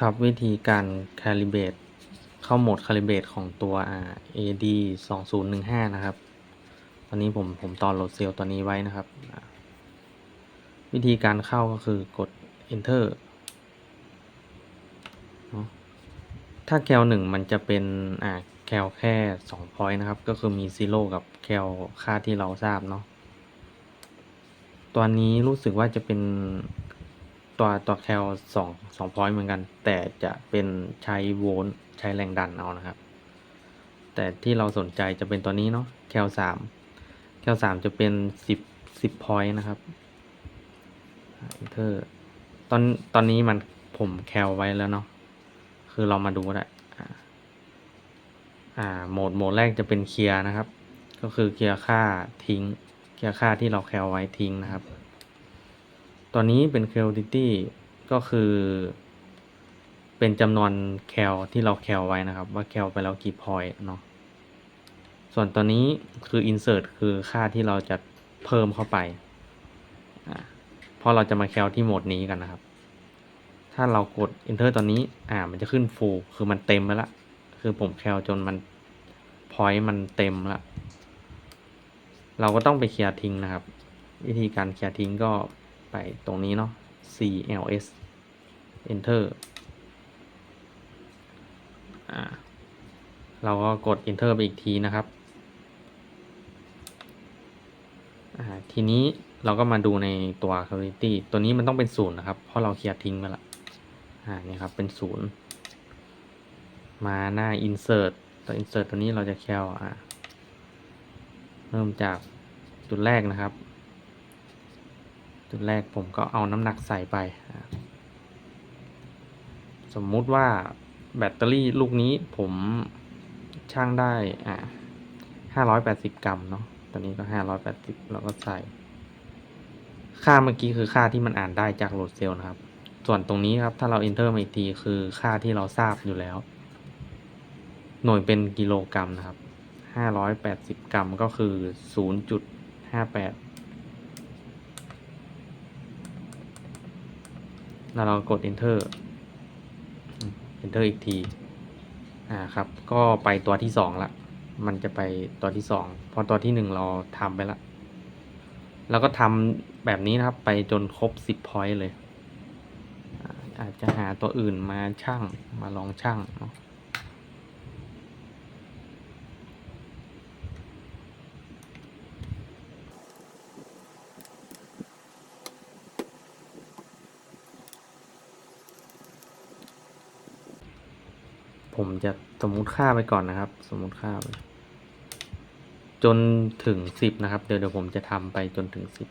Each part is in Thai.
ครับวิธีการ calibrate เข้าโหมด calibrate ของตัวอ่า AD 2015 นะครับ ตอนนี้ผมผมตอนโหลดเซลล์ตัวนี้ไว้นะครับ วิธีการเข้าก็คือกด enter เนอะถ้าแคลหนึ่งมันจะเป็นอ่าแคลแค่2 point นะครับ ก็คือมี0กับแคลค่าที่เราทราบเนาะตัวนี้รู้สึกว่าจะเป็น ตัวตัวแคลสองสองพอยต์เหมือนกัน แต่จะเป็นใช้โวลต์ใช้แรงดันเอานะครับ แต่ที่เราสนใจจะเป็นตัวนี้เนาะแคลสามแคลสามจะเป็นสิบสิบพอยต์นะครับเ e อตอนตอนนี้มันผมแคลไว้แล้วเนาะคือเรามาดูแหละอ่าโหมดโหมดแรกจะเป็นเคลียร์นะครับ ก็คือเคลียร์ค่าทิ้ง เคลียร์ค่าที่เราแคลไว้ทิ้งนะครับ ตัวนี้เป็น quantity ก็คือ เป็นจำนวนแคลที่เราแคลไว้นะครับ ว่าแคลไปแล้วกี่พอยต์เนาะส่วนตัวนี้คือ insert คือค่าที่เราจะเพิ่มเข้าไปเพราะเราจะมาแคลที่โหมดนี้กันนะครับ ถ้าเรากด enter ตัวนี้ อ่า มันจะขึ้น full คือมันเต็มไปละ คือผมแคลจนมัน point มันเต็มละ เราก็ต้องไปเคลียร์ทิ้งนะครับ วิธีการเคลียร์ทิ้งก็ ไปตรงนี้เนาะ cls enter เราก็กด enter ไปอีกทีนะครับ ทีนี้เราก็มาดูในตัว quality ตัวนี้มันต้องเป็นศูนย์นะครับ เพราะเราเคลียร์ทิ้งไปละอ่านี่ครับ เป็นศูนย์ มาหน้า insert ตัว insert ตัวนี้เราจะแคลอ่าเริ่มจากจุดแรกนะครับ จุดแรกผมก็เอาน้ำหนักใส่ไป สมมุติว่าแบตเตอรี่ลูกนี้ผมช่างได้อ่าห้าร้อยแปดสิบกรัมเนาะตัวนี้ก็ห้าร้อยแปดสิบเราก็ใส่ ค่าเมื่อกี้คือค่าที่มันอ่านได้จากโหลดเซลล์นะครับ ส่วนตรงนี้ครับ ถ้าเรา enter มาอีกทีคือค่าที่เราทราบอยู่แล้ว หน่วยเป็นกิโลกรัมนะครับห้าร้อยแปดสิบกรัมก็คือศูนย์จุดห้าแปด แล้วเรากด enter enter อีกที อ่าครับ ก็ไปตัวที่สองละ มันจะไปตัวที่สอง พอตัวที่หนึ่งเราทำไปละ แล้วก็ทำแบบนี้นะครับ ไปจนครบสิบ point เลยอ่าอาจจะหาตัวอื่นมาช่าง มาลองช่างเนาะ ผมจะสมมุติค่าไปก่อนนะครับ สมมุติค่าไปจนถึงสิบนะครับ เดี๋ยวเดี๋ยวผมจะทำไปจนถึงสิบ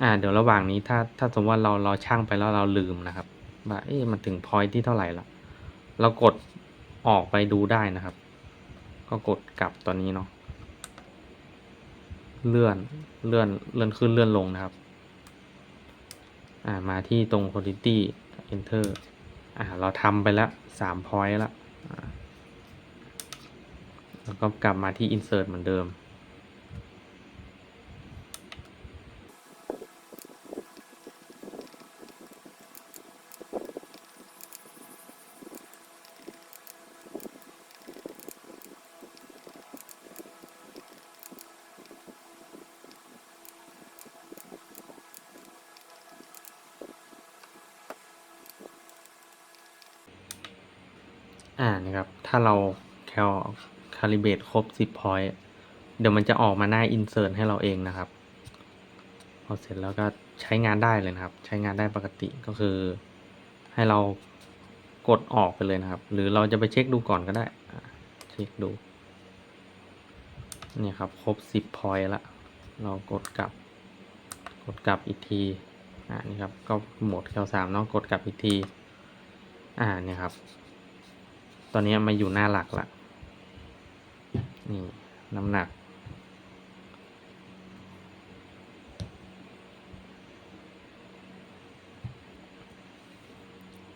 อ่า เดี๋ยวระหว่างนี้ถ้าถ้าสมมติว่าเราเราช่างไปแล้วเราลืมนะครับว่าเอ๊ะมันถึงพอยที่เท่าไหร่ละเรากดออกไปดูได้นะครับ ก็กดกลับตอนนี้เนาะเลื่อนเลื่อนเลื่อนขึ้นเลื่อนลงนะครับ อ่ามาที่ตรง quantity enter อ่าเราทำไปแล้วสาม point แล้ว แล้วก็กลับมาที่ insert เหมือนเดิม อ่านะครับ ถ้าเราแคลคาลิเบตครบ 10 point เดี๋ยวมันจะออกมาหน้า insert ให้เราเองนะครับ พอเสร็จแล้วก็ใช้งานได้เลยนะครับ ใช้งานได้ปกติก็คือ ให้เรากดออกไปเลยนะครับ หรือเราจะไปเช็คดูก่อนก็ได้เช็คดูนี่ครับ ครบ 10 point ละ เรากดกลับ กดกลับอีกที อ่า นี่ครับ ก็หมดแคลสามเนาะ กดกลับอีกที อ่า นี่ครับ ตอนนี้มาอยู่หน้าหลักละนี่น้ำหนัก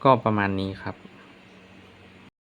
ก็ประมาณนี้ครับ